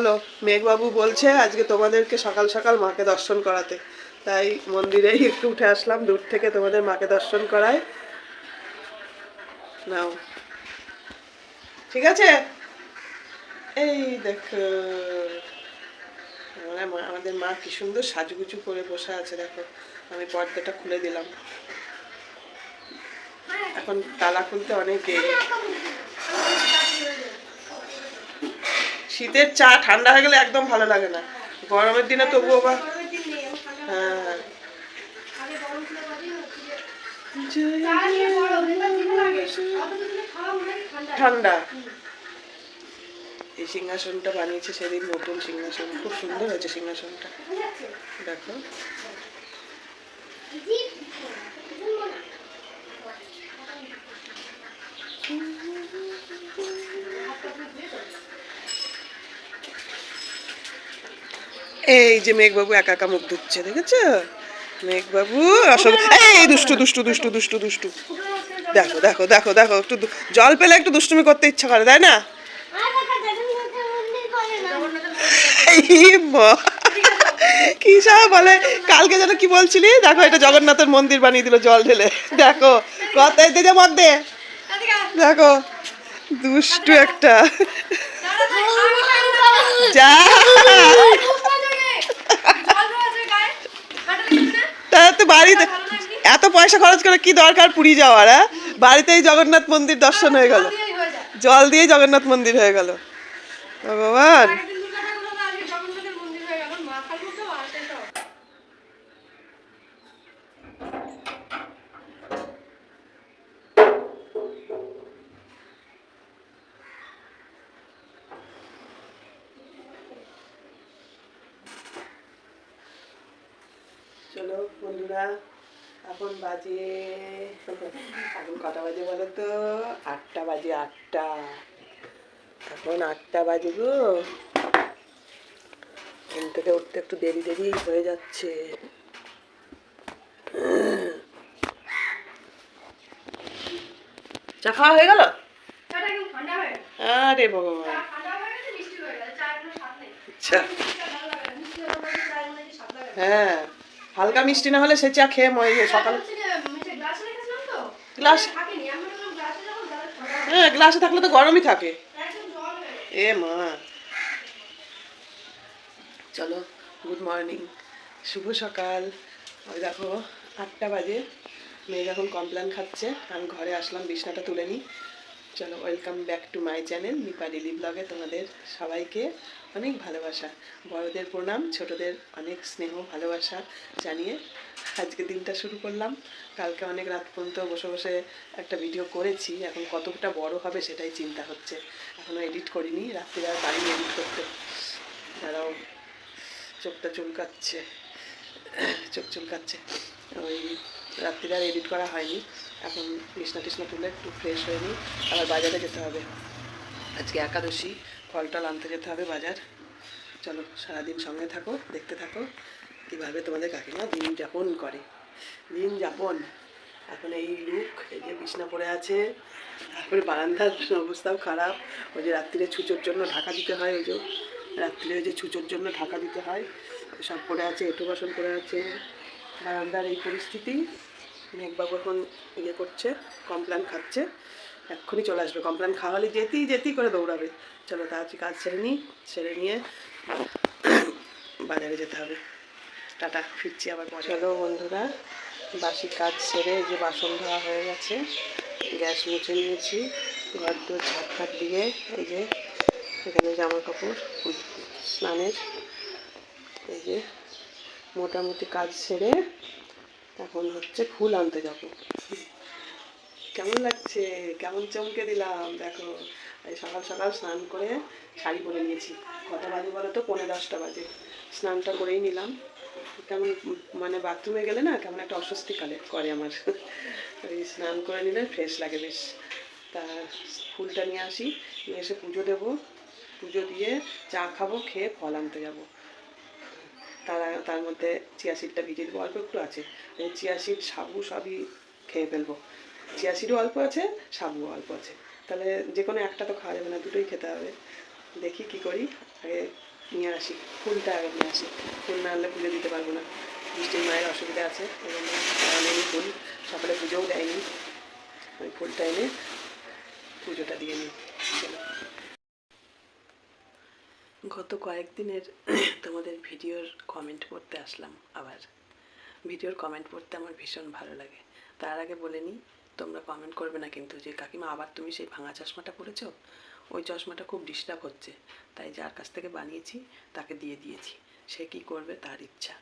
Hello মেঘবাবু বলছে আজকে তোমাদেরকে সকাল সকাল মাকে দর্শন করাতে। তাই মন্দিরেই একটু উঠে আসলাম, দূর থেকে তোমাদের মাকে দর্শন করায়। নাও। ঠিক আছে? এই দেখো। আমরা আমাদের মা কি সুন্দর সাজুগুজু করে বসে আছে, দেখো। আমি পর্দাটা খুলে দিলাম। এখন তালা খুলতে অনেক দেরি। শীতের চা ঠান্ডা হয়ে গেলে একদম ভালো লাগে না। গরমের দিনে তবুও বা হ্যাঁ ঠান্ডা। এই সিংহাসনটা বানিয়েছে সেদিন নতুন সিংহাসন। খুব সুন্দর হয়েছে সিংহাসনটা। দেখো। এই যে মেঘবাবু একা একা মুখ ধুচ্ছে, দেখেছ? মেঘবাবু, আসলে এই দুষ্টু দুষ্টু দুষ্টু দুষ্টু দুষ্টু। দেখো দেখো দেখো দেখো, একটু জল পেলে একটু দুষ্টুমি করতে ইচ্ছা করে, তাই না? কি সব বলে? কালকে যেন কি বলছিলি? দেখো, এটা জগন্নাথের মন্দির বানিয়ে দিল জল ঢেলে। দেখো কথায় দে দে দেখো, দুষ্টু একটা। যা তা তো বাড়িতে এত পয়সা খরচ করে কি দরকার পুরী যাওয়ার হ্যাঁ? বাড়িতেই জগন্নাথ মন্দির দর্শন হয়ে গেল। জল দিয়ে জগন্নাথ মন্দির হয়ে গেল। ভগবান চলো বন্ধুরা এখন বাজে। এখন কটা বাজে বলো তো? আটটা বাজে আটটা। এখন আটটা বাজে গো। ঘুম থেকে উঠতে একটু দেরি দেরি হয়ে যাচ্ছে। চা খাওয়া হয়ে গেল? আরে ভগবান। আচ্ছা। হ্যাঁ হালকা মিষ্টি না হলে সে চা খেয়ে মরে সকালে গ্লাস হ্যাঁ গ্লাসে থাকলে তো গরমই থাকে। এ মা। চলো গুড মর্নিং শুভ সকাল। ওই দেখো, আটটা বাজে। মেয়ে যখন কমপ্লেন খাচ্ছে, আমি ঘরে আসলাম, বিছনাটা তুলে নিই চলো welcome back to my channel Nipa daily ব্লগে তোমাদের সবাইকে অনেক ভালোবাসা। বড়দের প্রণাম, ছোটদের অনেক স্নেহ, ভালোবাসা জানিয়ে আজকে দিনটা শুরু করলাম। কালকে অনেক রাত পর্যন্ত বসে বসে একটা ভিডিও করেছি, এখন কতটা বড় হবে সেটাই চিন্তা হচ্ছে। এখনও এডিট করিনি, রাত্রিরে আর বাড়ি এডিট করতে। দাঁড়াও, চোখটা চুলকাচ্ছে, চোখ চুলকাচ্ছে। ওই রাত্রিরে আর এডিট করা হয়নি। এখন বিছনা টিসনা তুলে একটু ফ্রেশ হয়ে নিই, আবার বাজারে যেতে হবে। আজকে একাদশী ফল টল আনতে যেতে হবে বাজার। চলো, সারাদিন সঙ্গে থাকো, দেখতে থাকো, কীভাবে তোমাদের কাকিমা দিন যাপন করে। দিন যাপন। এখন এই লুক এই যে বিছনা পড়ে আছে, তারপরে বারান্দার অবস্থাও খারাপ। ওই যে রাত্রিরে ছুচোর জন্য ঢাকা দিতে হয়, ওই যে রাত্রিরে ওই যে ছুচোর জন্য ঢাকা দিতে হয় সব পড়ে আছে, এটো বাসন পড়ে আছে। বারান্দার এই পরিস্থিতি। মেঘবাবু এখন ইয়ে করছে কমপ্ল্যান খাচ্ছে, এক্ষুনি চলে আসবে। কমপ্ল্যান খাওয়ালে যেতেই যেতেই করে দৌড়াবে। চলো তাড়াতাড়ি কাজ সেরে নিই, সেরে নিয়ে বাজারে যেতে হবে। টাটা, ফিরছি আবার। চলো বন্ধুরা, বাসি কাজ সেরে যে বাসন ধোয়া হয়ে গেছে, গ্যাস মুছে নিয়েছি ঘর দোর ঝাঁটফাট দিয়ে এই যে এখানে জামা কাপড় স্নানের, এই যে মোটামুটি কাজ সেরে এখন হচ্ছে ফুল আনতে যাব। কেমন লাগছে? কেমন চমকে দিলাম? দেখো সকাল সকাল স্নান করে শাড়ি পরে নিয়েছি। কটা বাজে বলো তো? পনেরো দশটা বাজে। স্নানটা করেই নিলাম। কেমন মানে বাথরুমে গেলে না কেমন একটা অস্বস্তি কালে, করে আমার। ওই স্নান করে নিলে ফ্রেশ লাগে বেশ। তা ফুলটা নিয়ে আসি। নিয়ে এসে পুজো দেবো। পুজো দিয়ে চা খাব, খেয়ে ফল আনতে যাব। তার তার মধ্যে চিয়া সিডটা ভিজিয়ে দেবো। অল্প একটু আছে। এই চিয়া সিড সাবু সবই খেয়ে ফেলব। চিয়া সিডও অল্প আছে সাবুও অল্প আছে। তাহলে যে কোনো একটা তো খাওয়া যাবে না, দুটোই খেতে হবে। দেখি কি করি। আগে নিয়ে আসি। ফুলটা আগে নিয়ে আসি। ফুল না আনলে পুজো দিতে পারব না। বৃষ্টির মায়ের অসুবিধা আছে জন্য আনেনি ফুল। সকালে পুজোও দেয়নি। ওই ফুলটা এনে পুজোটা দিয়ে নিই। চলো। গত কয়েকদিনের তোমাদের ভিডিওর কমেন্ট পড়তে আসলাম আবার। ভিডিওর কমেন্ট পড়তে আমার ভীষণ ভালো লাগে। তার আগে বলে নিই, তোমরা কমেন্ট করবে না কিন্তু যে, কাকিমা, আবার তুমি সেই ভাঙা চশমাটা পরেছো? ওই চশমাটা খুব ডিস্টার্ব হচ্ছে। তাই যার কাছ থেকে বানিয়েছি, তাকে দিয়ে দিয়েছি। সে কি করবে? তার ইচ্ছা।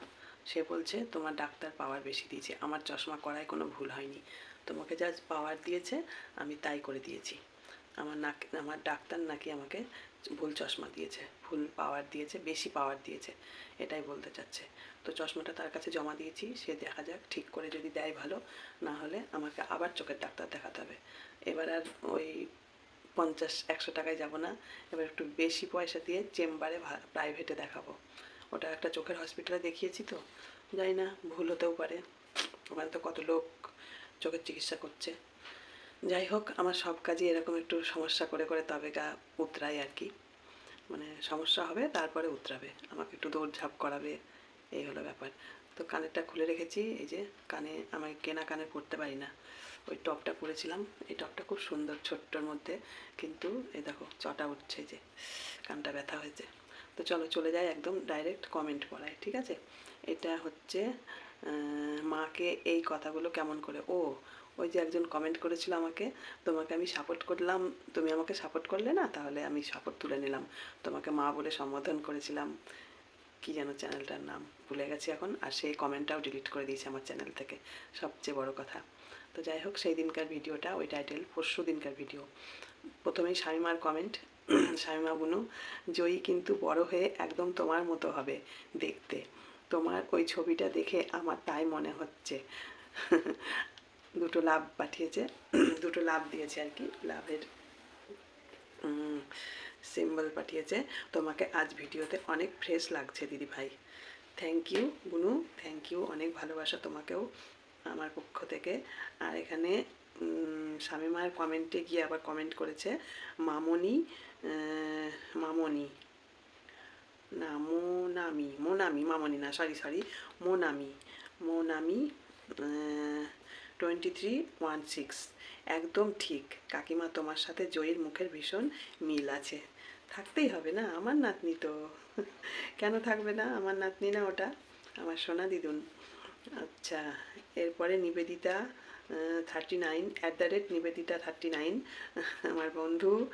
সে বলছে, তোমার ডাক্তার পাওয়ার বেশি দিয়েছে। আমার চশমা করায় কোনো ভুল হয়নি। তোমাকে যা পাওয়ার দিয়েছে, আমি তাই করে দিয়েছি। আমার নাক, আমার ডাক্তার নাকি আমাকে ভুল চশমা দিয়েছে, ভুল পাওয়ার দিয়েছে, বেশি পাওয়ার দিয়েছে, এটাই বলতে চাচ্ছে। তো চশমাটা তার কাছে জমা দিয়েছি, সে দেখা যাক, ঠিক করে যদি দেয় ভালো, না হলে আমাকে আবার চোখের ডাক্তার দেখাতে হবে। এবার আর ওই পঞ্চাশ, একশো টাকায় যাব না, এবার একটু বেশি পয়সা দিয়ে চেম্বারে প্রাইভেটে দেখাবো। ওটা একটা চোখের হসপিটালে দেখিয়েছি তো, জানি না, ভুল হতেও পারে। ওখানে তো কত লোক চোখের চিকিৎসা করছে। যাই হোক, আমার সব কাজই এরকম একটু সমস্যা করে করে তবে গা উতরাই আর কি। মানে সমস্যা হবে, তারপরে উতরাবে। আমাকে একটু দৌড়ঝাঁপ করাবে, এই হলো ব্যাপার। তো কানেরটা খুলে রেখেছি, এই যে কানে, আমি কেনা কানে পরতে পারি না। ওই টপটা পরেছিলাম, এই টপটা খুব সুন্দর ছোট্টর মধ্যে, কিন্তু এই দেখো, চটা উঠছে যে, কানটা ব্যথা হয়েছে। তো চলো চলে যাই একদম ডাইরেক্ট কমেন্ট পড়ায়, ঠিক আছে? এটা হচ্ছে মাকে এই কথাগুলো কেমন করে, ও ওই যে একজন কমেন্ট করেছিল আমাকে, তোমাকে আমি সাপোর্ট করলাম, তুমি আমাকে সাপোর্ট করলে না, তাহলে আমি সাপোর্ট তুলে নিলাম। তোমাকে মা বলে সম্বোধন করেছিলাম, কি যেন চ্যানেলটার নাম ভুলে গেছি এখন, আর সেই কমেন্টটাও ডিলিট করে দিয়েছে আমার চ্যানেল থেকে, সবচেয়ে বড় কথা। তো যাই হোক, সেই দিনকার ভিডিওটা ওই টাইটেল পরশু দিনকার ভিডিও প্রথমেই শামিমার কমেন্ট শামিমা বুনু, জয়ী কিন্তু বড় হয়ে একদম তোমার মতো হবে দেখতে। তোমার ওই ছবিটা দেখে আমার তাই মনে হচ্ছে। দুটো লাভ পাঠিয়েছে দুটো লাভ দিয়েছে আর কি লাভের সিম্বল পাঠিয়েছে। তোমাকে আজ ভিডিওতে অনেক ফ্রেশ লাগছে দিদি ভাই থ্যাংক ইউ বুনু থ্যাংক ইউ অনেক ভালোবাসা তোমাকেও আমার পক্ষ থেকে। আর এখানে উম, শামিমার কমেন্টে গিয়ে আবার কমেন্ট করেছে মামনি মামনি না মোনামি মোনামি মামনি না sorry sorry Monami Monami twenty three one six একদম ঠিক। কাকিমা তোমার সাথে জয়ীর মুখের ভীষণ মিল আছে। থাকতেই হবে না, আমার নাতনি তো। কেন থাকবে না? আমার নাতনি না ওটা। আমার সোনা দিদুন। আচ্ছা এরপরে Nivedita thirty nine at the rate Nivedita thirty nine আমার বন্ধু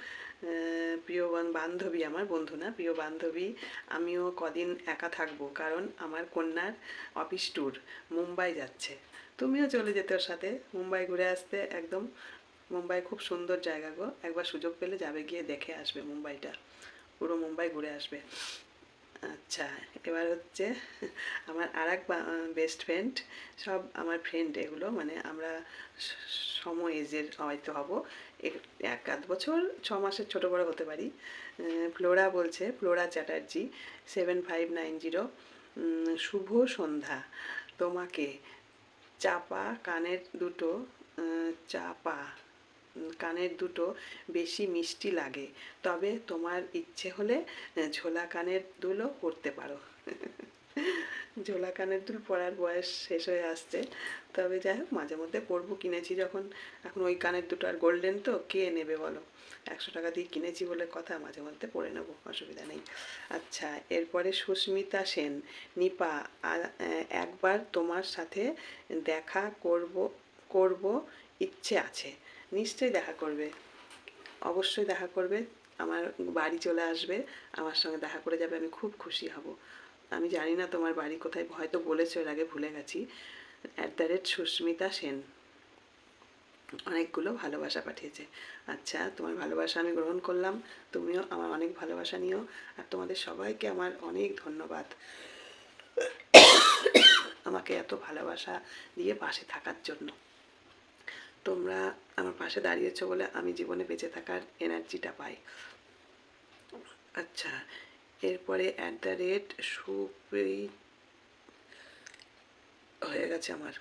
প্রিয় বান- বান্ধবী, আমার বন্ধু না, প্রিয় বান্ধবী, আমিও কদিন একা থাকব, কারণ আমার কন্যার অফিস ট্যুর মুম্বাই যাচ্ছে। তুমিও চলে যেতে ওর সাথে। মুম্বাই ঘুরে আসতে একদম। মুম্বাই খুব সুন্দর জায়গা গো। একবার সুযোগ পেলে যাবে, গিয়ে দেখে আসবে মুম্বাইটা। পুরো মুম্বাই ঘুরে আসবে। আচ্ছা এবার হচ্ছে আমার আর এক বেস্ট ফ্রেন্ড সব আমার ফ্রেন্ড এগুলো মানে আমরা সম এজের হয়তো হব। এক আধ বছর, ছ মাসের ছোটো বড় হতে পারি। ফ্লোরা বলছে, Flora Chatterjee seven five nine zero শুভ সন্ধ্যা। তোমাকে চাপা, কানের দুটো চাপা কানের দুটো বেশি মিষ্টি লাগে। তবে তোমার ইচ্ছে হলে ঝোলা কানের দুলও পরতে পারো। ঝোলা কানের দুল পরার বয়স শেষ হয়ে আসছে। তবে যাই হোক, মাঝে মধ্যে পরবো কিনেছি যখন। এখন ওই কানের দুটো আর গোল্ডেন তো, কে নেবে বলো? একশো টাকা দিয়ে কিনেছি বলে কথা মাঝে মধ্যে পড়ে নেব, অসুবিধা নেই। আচ্ছা এরপরে সুস্মিতা সেন, নিপা একবার তোমার সাথে দেখা করব করব, ইচ্ছে আছে। নিশ্চয়ই দেখা করবে। অবশ্যই দেখা করবে। আমার বাড়ি চলে আসবে, আমার সঙ্গে দেখা করে যাবে, আমি খুব খুশি হব। আমি জানি না তোমার বাড়ি কোথায়, হয়তো বলেছ এর আগে ভুলে গেছি। At the rate Susmita Sen. অনেকগুলো ভালোবাসা পাঠিয়েছে। আচ্ছা তোমার ভালোবাসা আমি গ্রহণ করলাম, তুমিও আমার অনেক ভালোবাসা নিও, আর তোমাদের সবাইকে আমার অনেক ধন্যবাদ। আমাকে এত ভালোবাসা দিয়ে পাশে থাকার জন্য। তোমরা আমার পাশে দাঁড়িয়েছো বলে আমি জীবনে বেঁচে থাকার এনার্জিটা পাই। আচ্ছা এরপরে অ্যাট দ্য রেট সুপ্রি হয়ে গেছে আমার।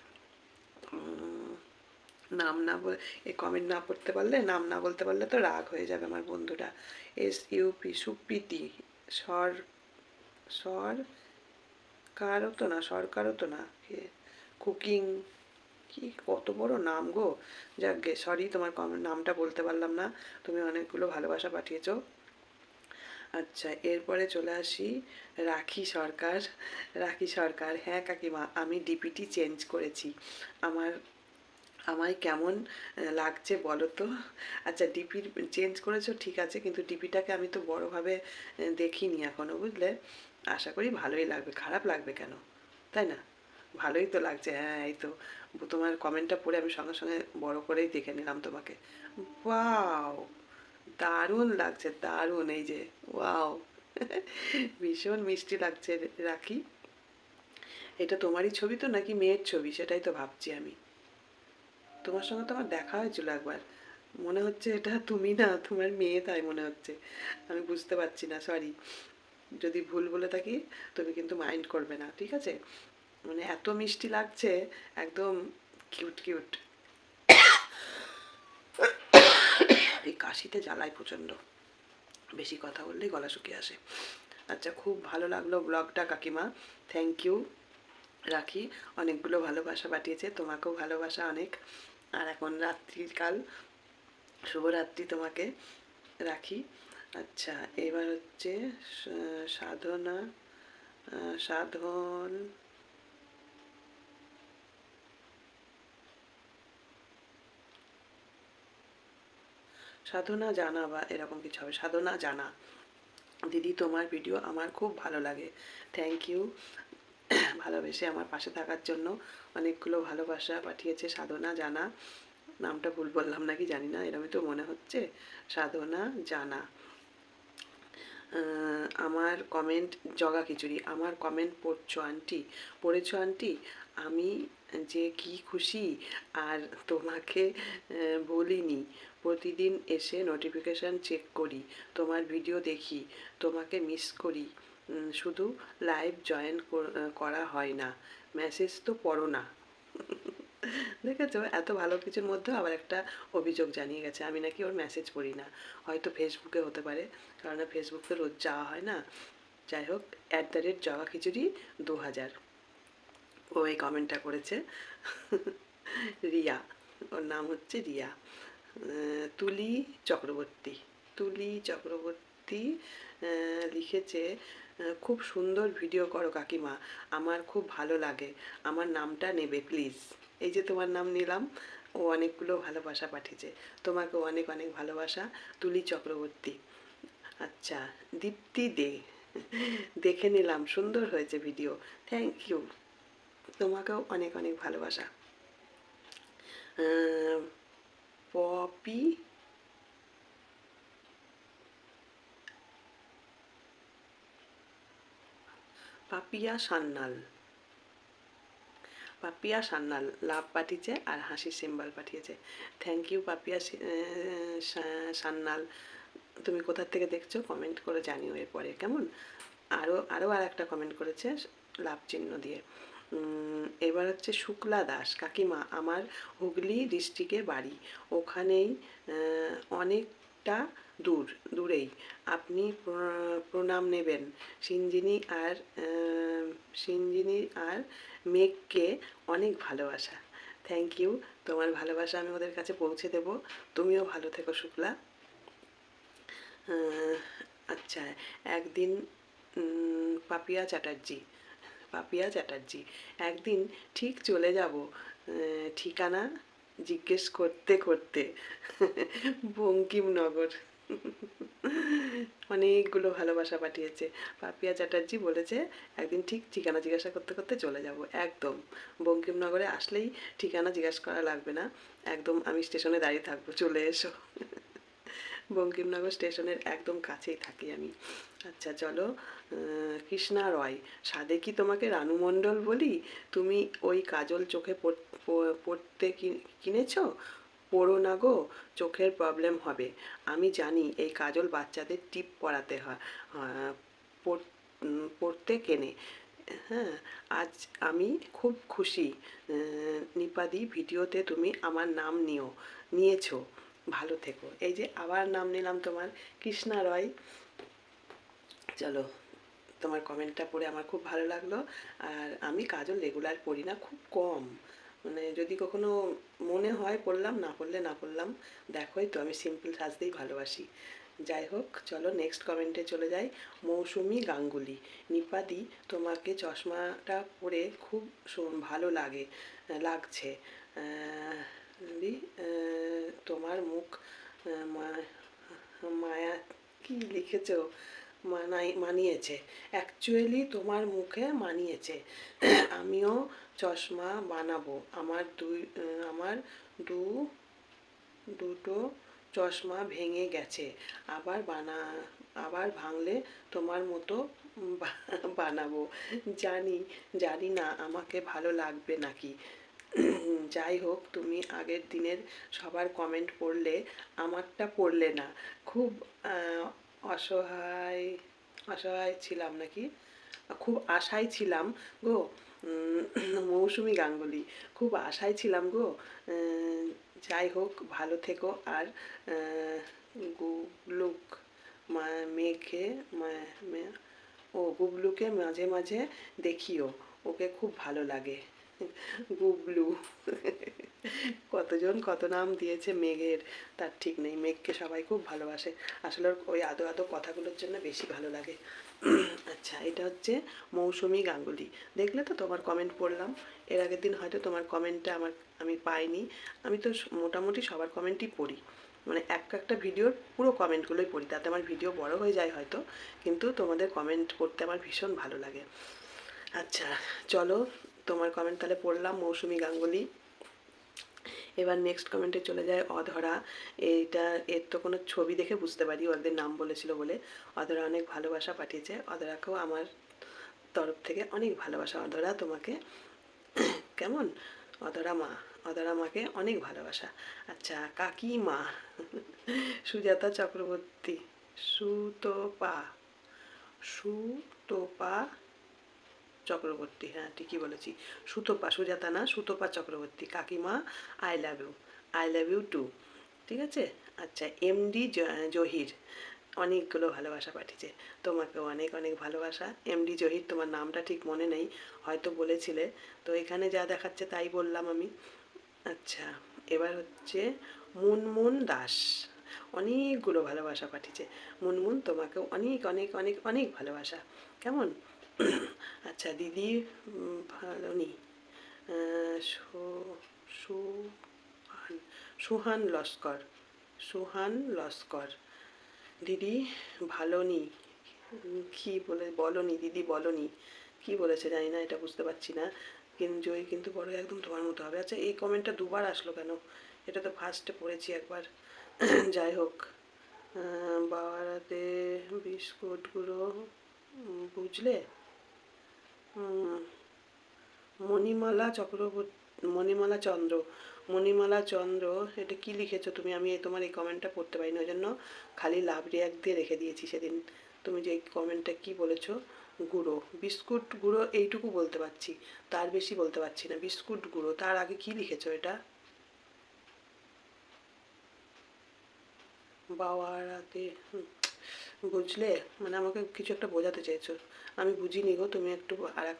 নাম না বল এই কমেন্ট না পড়তে পারলে, নাম না বলতে পারলে তো রাগ হয়ে যাবে আমার বন্ধুরা। এস ইউপি সুপ্রীতি, সর কারও তো না, সরকারও তো না কুকিং, কি কত বড় নাম গো। যাক সরি তোমার কম, নামটা বলতে পারলাম না, তুমি অনেকগুলো ভালোবাসা পাঠিয়েছো। আচ্ছা এরপরে চলে আসি, রাখি সরকার রাখি সরকার হ্যাঁ কাকিমা, আমি ডিপিটি চেঞ্জ করেছি। আমার আমায় কেমন লাগছে বলো তো? আচ্ছা ডিপি চেঞ্জ করেছ, ঠিক আছে, কিন্তু ডিপিটাকে আমি তো বড়োভাবে দেখিনি এখনও বুঝলে? আশা করি ভালোই লাগবে, খারাপ লাগবে কেন? তাই না? ভালোই তো লাগছে হ্যাঁ এই তো। তোমার কমেন্টটা পড়ে আমি সঙ্গে সঙ্গে বড় করেই দেখে নিলাম তোমাকে। ওয়াও দারুণ লাগছে, দারুণ, এই যে ওয়াও ভীষণ মিষ্টি লাগছে, রাখি। এটা তোমারই ছবি তো নাকি মেয়ের ছবি? সেটাই তো ভাবছি আমি। তোমার সঙ্গে তো আমার দেখা হয়েছিল একবার। মনে হচ্ছে এটা তুমি না, তোমার মেয়ে তাই মনে হচ্ছে। আমি বুঝতে পারছি না সরি যদি ভুল বলে থাকি, তুমি কিন্তু মাইন্ড করবে না, ঠিক আছে? মানে এত মিষ্টি লাগছে, একদম কিউট কিউট এই কাশিতে জ্বালায় প্রচণ্ড। বেশি কথা বললেই গলা শুকিয়ে আসে। আচ্ছা খুব ভালো লাগল ব্লগটা কাকিমা। থ্যাংক ইউ রাখি। অনেকগুলো ভালোবাসা পাঠিয়েছে, তোমাকেও ভালোবাসা অনেক। আর এখন রাত্রিকাল শুভরাত্রি তোমাকে রাখি। আচ্ছা এবার হচ্ছে সাধনা সাধন। সাধনা জানা বা এরকম কিছু হবে। সাধনা জানা। দিদি, তোমার ভিডিও আমার খুব ভালো লাগে। থ্যাংক ইউ ভালোবেসে আমার পাশে থাকার জন্য অনেকগুলো ভালোবাসা পাঠিয়েছে সাধনা জানা। নামটা ভুল বললাম নাকি জানি না এরকমই তো মনে হচ্ছে। সাধনা জানা। আমার কমেন্ট জগা খিচুড়ি, আমার কমেন্ট পড়ছো আন্টি পড়েছো আন্টি আমি যে কি খুশি আর তোমাকে বলিনি। প্রতিদিন এসে নোটিফিকেশান চেক করি, তোমার ভিডিও দেখি, তোমাকে মিস করি। শুধু লাইভ জয়েন করা হয় না। মেসেজ তো পড়ো না। দেখেছ? এত ভালো কিছুর মধ্যেও আবার একটা অভিযোগ জানিয়ে গেছে। আমি নাকি ওর মেসেজ পড়ি না। হয়তো ফেসবুকে হতে পারে। কারণ ফেসবুকে রোজ যাওয়া হয় না। যাই হোক অ্যাট দ্য রেট জগা খিচুড়ি দু হাজার। ও এই কমেন্টটা করেছে। রিয়া। ওর নাম হচ্ছে রিয়া। তুলি চক্রবর্তী। তুলি চক্রবর্তী। আহ, লিখেছে খুব সুন্দর ভিডিও করো কাকিমা আমার খুব ভালো লাগে আমার নামটা নেবে প্লিজ এই যে তোমার নাম নিলাম ও অনেকগুলো ভালোবাসা পাঠিয়েছে তোমাকে অনেক অনেক ভালোবাসা তুলি চক্রবর্তী। আচ্ছা দীপ্তি দে দেখে নিলাম সুন্দর হয়েছে ভিডিও থ্যাংক ইউ তোমাকেও অনেক অনেক ভালোবাসা। পপি পাপিয়া সান্নাল। পাপিয়া সান্নাল, লাভ পাঠিয়েছে আর হাসির সিম্বল পাঠিয়েছে। Thank you Papiya Sannyal. তুমি কোথার থেকে দেখছ? কমেন্ট করে জানিও এরপরে, কেমন? আরও আরও আর একটা কমেন্ট করেছে লাভ চিহ্ন দিয়ে। এবার হচ্ছে শুক্লা দাস, কাকিমা, আমার হুগলি ডিস্ট্রিক্টে বাড়ি। ওখানেই অনেকটা দূর, দূরেই। আপনি প্রণাম নেবেন। সিঞ্জিনি আর সিঞ্জিনি আর মেঘকে অনেক ভালোবাসা। থ্যাংক ইউ তোমার ভালোবাসা আমি ওদের কাছে পৌঁছে দেব। তুমিও ভালো থেকো, শুক্লা। আচ্ছা একদিন পাপিয়া চ্যাটার্জি পাপিয়া চ্যাটার্জি, একদিন ঠিক চলে যাব। ঠিকানা জিজ্ঞেস করতে করতে। বঙ্কিমনগর। অনেকগুলো ভালোবাসা পাঠিয়েছে। পাপিয়া চ্যাটার্জি বলেছে, একদিন ঠিক ঠিকানা জিজ্ঞাসা করতে করতে চলে যাব। একদম। বঙ্কিমনগরে আসলেই ঠিকানা জিজ্ঞাসা করা লাগবে না। একদম আমি স্টেশনে দাঁড়িয়ে থাকব, চলে এসো। বঙ্কিমনগর স্টেশনের একদম কাছেই থাকি আমি। আচ্ছা চলো কৃষ্ণা রয়, সাদে কি তোমাকে রানু মণ্ডল বলি? তুমি ওই কাজল চোখে পড়তে কিনেছো? পড়ো না গো, চোখের প্রবলেম হবে। আমি জানি এই কাজল বাচ্চাদের টিপ পড়াতে হয় পড়তে কেনে। হ্যাঁ আজ আমি খুব খুশি। নিপাদি, ভিডিওতে তুমি আমার নাম নিও, নিয়েছো। ভালো থেকো। এই যে আবার নাম নিলাম তোমার, কৃষ্ণা রয়। চলো, তোমার কমেন্টটা পড়ে আমার খুব ভালো লাগল। আর আমি কাজল রেগুলার পড়ি না, খুব কম। মানে যদি কখনো মনে হয় পড়লাম না পড়লে না পড়লাম দেখোই তো আমি সিম্পল সাজতেই ভালোবাসি। যাই হোক, চলো নেক্সট কমেন্টে চলে যাই। মৌসুমি গাঙ্গুলি। নিপাদি, তোমাকে চশমাটা পরে খুব ভালো লাগে, লাগছে। তোমার মুখ মায়া, কি লিখেছো? মানাই মানিয়েছে। অ্যাকচুয়ালি তোমার মুখে মানিয়েছে। আমিও চশমা বানাবো। আমার দুই, আমার দু, দুটো চশমা ভেঙে গেছে। আবার বানা, আবার ভাঙলে তোমার মতো বানাবো। জানি জানি না, আমাকে ভালো লাগবে নাকি। যাই হোক, তুমি আগের দিনের সবার কমেন্ট পড়লে, আমারটা পড়লে না। খুব অসহায় অসহায় ছিলাম নাকি? খুব আশায় ছিলাম গো। মৌসুমি গাঙ্গুলি, খুব আশায় ছিলাম গো। যাই হোক, ভালো থেকো। আর গুবলুক মেয়েকে ও গুবলুকে মাঝে মাঝে দেখিও। ওকে খুব ভালো লাগে। গুবলু কতজন কত নাম দিয়েছে মেঘের, তার ঠিক নেই। মেঘকে সবাই খুব ভালোবাসে। আসলে ওই আদো আদো কথাগুলোর জন্য বেশি ভালো লাগে। আচ্ছা এটা হচ্ছে মৌসুমি গাঙ্গুলি। দেখলে তো তোমার কমেন্ট পড়লাম। এর আগের দিন হয়তো তোমার কমেন্টটা আমার, আমি পাইনি। আমি তো মোটামুটি সবার কমেন্টই পড়ি। মানে এক একটা ভিডিওর পুরো কমেন্টগুলোই পড়ি। তাতে আমার ভিডিও বড় হয়ে যায় হয়তো। কিন্তু তোমাদের কমেন্ট পড়তে আমার ভীষণ ভালো লাগে। আচ্ছা চলো তোমার কমেন্ট তাহলে পড়লাম, মৌসুমি গাঙ্গুলি। এবার নেক্সট কমেন্টে চলে যায় অধরা। এইটা, এর তো কোনো ছবি দেখে বুঝতে পারি, ওদের নাম বলেছিল বলে। অধরা অনেক ভালোবাসা পাঠিয়েছে। অধরাকেও আমার তরফ থেকে অনেক ভালোবাসা, অধরা তোমাকে কেমন? অধরা মা, অধরা মাকে অনেক ভালোবাসা। আচ্ছা কাকি মা, সুজাতা চক্রবর্তী, সুতপা সুতপা চক্রবর্তী হ্যাঁ ঠিকই বলেছি। সুতপা, সুজাতা না, সুতপা চক্রবর্তী, কাকিমা I love you I love you too ঠিক আছে? আচ্ছা এমডি জহির, অনেকগুলো ভালোবাসা পাঠিয়েছে, তোমাকে অনেক অনেক ভালোবাসা। এমডি জহির, তোমার নামটা ঠিক মনে নেই, হয়তো বলেছিলে, তো এখানে যা দেখাচ্ছে তাই বললাম আমি। আচ্ছা এবার হচ্ছে মুনমুন দাস, অনেকগুলো ভালোবাসা পাঠিয়েছে। মুনমুন, তোমাকেও অনেক অনেক অনেক অনেক ভালোবাসা, কেমন? আচ্ছা দিদি ভালো নি। সুহান সুহান লস্কর সুহান লস্কর। দিদি, ভালো নি? কি বলে বলনি দিদি বলনি কি বলেছে জানি না, এটা বুঝতে পারছি না। কিন্তু জয়ী কিন্তু বড় একদম তোমার মতো হবে। আচ্ছা এই কমেন্টটা দুবার আসলো কেন? এটা তো ফার্স্টে পড়েছি একবার। যাই হোক বাবারাতে বিস্কুটগুলো বুঝলে? মণিমালা চক্রবর্তী মণিমালা চন্দ্র। মণিমালা চন্দ্র এটা কি লিখেছো তুমি? আমি তোমার এই কমেন্টটা পড়তে পারিনি ওই জন্য খালি লাভ রিয়াক্ট দিয়ে রেখে দিয়েছি সেদিন। তুমি যে কমেন্টটা কি বলেছ? গুঁড়ো। বিস্কুট গুঁড়ো এইটুকু বলতে পারছি তার বেশি বলতে পারছি না। বিস্কুট গুঁড়ো তার আগে কি লিখেছো এটা? বাবারাতে হুম, বুঝলে মানে আমাকে কিছু একটা বোঝাতে চাইছো। আমি বুঝিনি গো, তুমি একটু আর এক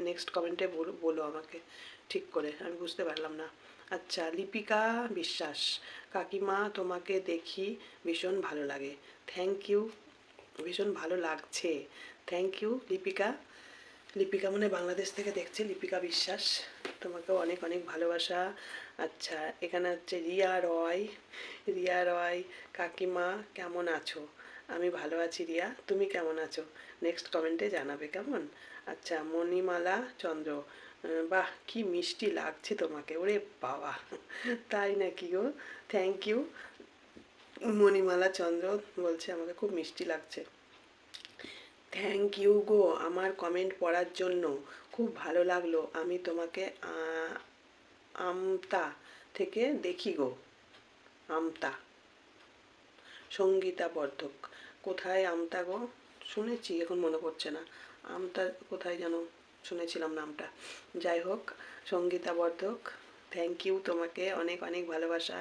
নেক্সট কমেন্টে বলো আমাকে, ঠিক করে, আমি বুঝতে পারলাম না। আচ্ছা লিপিকা বিশ্বাস, কাকিমা তোমাকে দেখি ভীষণ ভালো লাগে। থ্যাংক ইউ ভীষণ ভালো লাগছে। Thank you Lipika. লিপিকা মানে বাংলাদেশ থেকে দেখছে, লিপিকা বিশ্বাস। তোমাকেও অনেক অনেক ভালোবাসা। আচ্ছা এখানে হচ্ছে রিয়া রয়। রিয়া রয়, কাকিমা, কেমন আছো? আমি ভালো আছি রিয়া। তুমি কেমন আছো? নেক্সট কমেন্টে জানাবে কেমন? আচ্ছা মণিমালা চন্দ্র। বাহ, কি মিষ্টি লাগছে তোমাকে। ওরে বাবা, তাই নাকি গো? থ্যাংক ইউ মণিমালা চন্দ্র বলছে, আমাকে খুব মিষ্টি লাগছে। থ্যাংক ইউ গো, আমার কমেন্ট পড়ার জন্য। খুব ভালো লাগল। আমি তোমাকে আমতা থেকে দেখি গো। আমতা। সঙ্গীতা বর্ধক। কোথায় আমতা গো? শুনেছি, এখন মনে পড়ছে না। আমতা কোথায় যেন শুনেছিলাম নামটা। যাই হোক, সঙ্গীতা বর্ধক থ্যাংক ইউ তোমাকে অনেক অনেক ভালোবাসা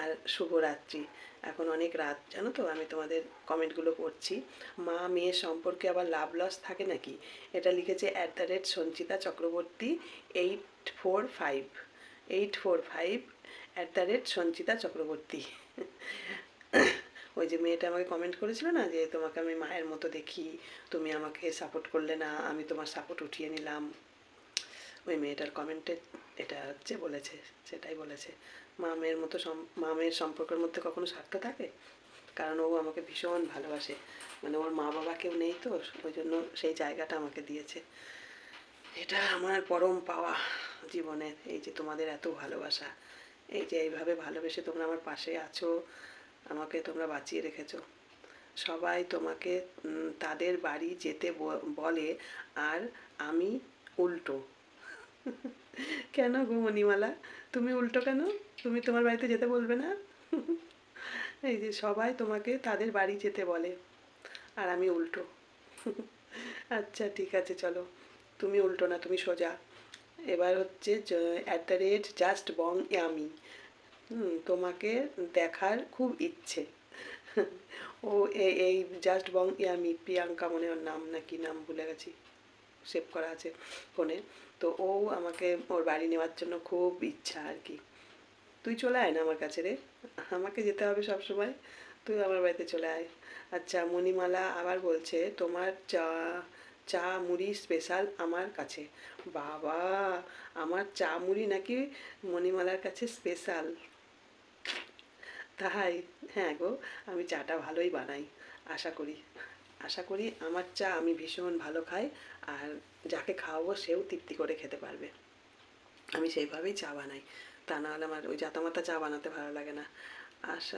আর শুভরাত্রি। এখন অনেক রাত, জানো তো? আমি তোমাদের কমেন্টগুলো পড়ছি। মা মেয়ের সম্পর্কে আবার লাভ লস থাকে নাকি? এটা লিখেছে at the rate Sanchita Chakraborty eight four five eight four five at the rate Sanchita Chakraborty. ওই যে মেয়েটা আমাকে কমেন্ট করেছিল না যে, তোমাকে আমি মায়ের মতো দেখি, তুমি আমাকে সাপোর্ট করলে না, আমি তোমার সাপোর্ট উঠিয়ে নিলাম। ওই মেয়েটার কমেন্টে এটা হচ্ছে, বলেছে, সেটাই বলেছে। মা মেয়ের মতো মা মেয়ের সম্পর্কের মধ্যে কখনো স্বার্থ থাকে? কারণ ও আমাকে ভীষণ ভালোবাসে। মানে ওর মা বাবা কেউ নেই তো, ওই জন্য সেই জায়গাটা আমাকে দিয়েছে। এটা আমার পরম পাওয়া জীবনের, এই যে তোমাদের এত ভালোবাসা। এই যে এইভাবে ভালোবেসে তোমরা আমার পাশে আছো আমাকে তোমরা বাঁচিয়ে রেখেছো। সবাই তোমাকে তাদের বাড়ি যেতে বলে আর আমি উল্টো। কেন গো মণিমালা? তুমি উল্টো কেন? তুমি তোমার বাড়িতে যেতে বলবে না? এই যে সবাই তোমাকে তাদের বাড়ি যেতে বলে আর আমি উল্টো। আচ্ছা ঠিক আছে, চলো। তুমি উল্টো না, তুমি সোজা। এবার হচ্ছে at the rate just bong yummy হুম, তোমাকে দেখার খুব ইচ্ছে। ও এই জাস্ট বং ইয়ামি প্রিয়াঙ্কা মনে ওর নাম না কি নাম ভুলে গেছি। সেভ করা আছে ফোনে। তো ও আমাকে ওর বাড়ি নেওয়ার জন্য খুব ইচ্ছা আর কি। তুই চলে আয় না আমার কাছে রে। আমাকে যেতে হবে সব সময়। তুই আমার বাড়িতে চলে আয়। আচ্ছা মণিমালা আবার বলছে, তোমার চা চা মুড়ি স্পেশাল আমার কাছে। বাবা, আমার চা মুড়ি নাকি মণিমালার কাছে স্পেশাল তাই হ্যাঁ গো, আমি চাটা ভালোই বানাই, আশা করি। আশা করি আমার চা আমি ভীষণ ভালো খাই, আর যাকে খাওয়াবো সেও তৃপ্তি করে খেতে পারবে। আমি সেইভাবেই চা বানাই। তা নাহলে আমার ওই জাতামাতা চা বানাতে ভালো লাগে না। আস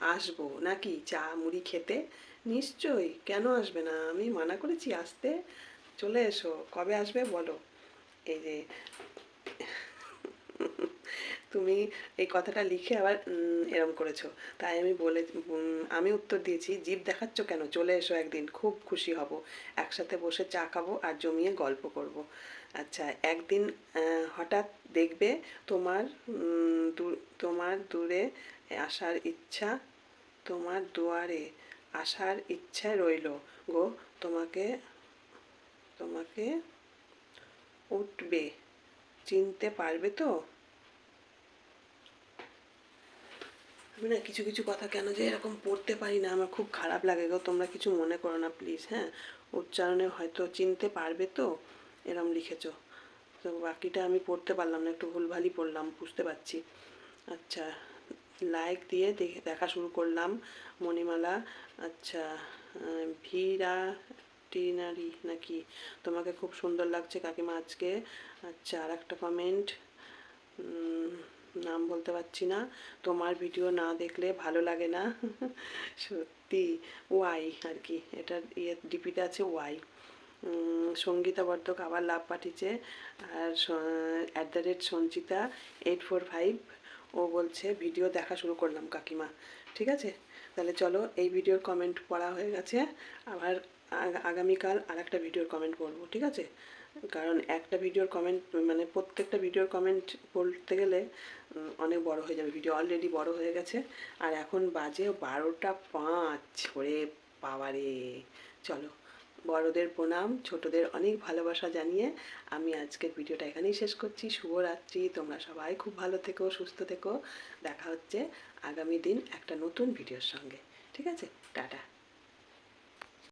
আসব নাকি চা মুড়ি খেতে? নিশ্চয়ই, কেন আসবে না? আমি মানা করেছি আসতে। চলে এসো, কবে আসবে বলো? এই যে তুমি এই কথাটা লিখে আবার এরম করেছ। তাই আমি বলে আমি উত্তর দিয়েছি, জিভ দেখাচ্ছ কেন? চলে এসো একদিন, খুব খুশি হব। একসাথে বসে চা খাব আর জমিয়ে গল্প করব। আচ্ছা একদিন হঠাৎ দেখবে তোমার তোমার দূরে আসার ইচ্ছা, তোমার দুয়ারে আসার ইচ্ছা রইল। গো, তোমাকে তোমাকে উঠবে। চিনতে পারবে তো? আমি না কিছু কিছু কথা কেন যে এরকম পড়তে পারি না, আমার খুব খারাপ লাগে গো। তোমরা কিছু মনে করো না প্লিজ হ্যাঁ? উচ্চারণে হয়তো চিনতে পারবে তো, এরম লিখেছো। তো বাকিটা আমি পড়তে পারলাম না, একটু ভুলভালই পড়লাম, বুঝতে পারছি। আচ্ছা লাইক দিয়ে দেখে শুরু করলাম, মণিমালা। আচ্ছা ভীরা টিনারি নাকি? তোমাকে খুব সুন্দর লাগছে কাকিমা আজকে। আচ্ছা আর একটা কমেন্ট নাম বলতে পারছি না। তোমার ভিডিও না দেখলে ভালো লাগে না। সত্যি ওয়াই আর কি এটার ইয়ে ডিপিটা আছে ওয়াই সঙ্গীতা বর্ধক আবার লাভ পাঠিয়েছে। আর at the rate Sanchita eight four five ও বলছে ভিডিও দেখা শুরু করলাম, কাকিমা। ঠিক আছে? তাহলে চলো, এই ভিডিওর কমেন্ট পড়া হয়ে গেছে। আবার আগামীকাল আর একটা ভিডিওর কমেন্ট পড়ব, ঠিক আছে? কারণ একটা ভিডিওর কমেন্ট মানে প্রত্যেকটা ভিডিওর কমেন্ট বলতে গেলে অনেক বড় হয়ে যাবে। ভিডিও অলরেডি বড় হয়ে গেছে। আর এখন বাজে বারোটা পাঁচ। ওরে বাবারে। চলো, বড়দের প্রণাম, ছোটদের অনেক ভালোবাসা জানিয়ে আমি আজকের ভিডিওটা এখানেই শেষ করছি। শুভরাত্রি, তোমরা সবাই খুব ভালো থেকো, সুস্থ থেকো। দেখা হচ্ছে আগামী দিন একটা নতুন ভিডিওর সঙ্গে। ঠিক আছে? টাটা।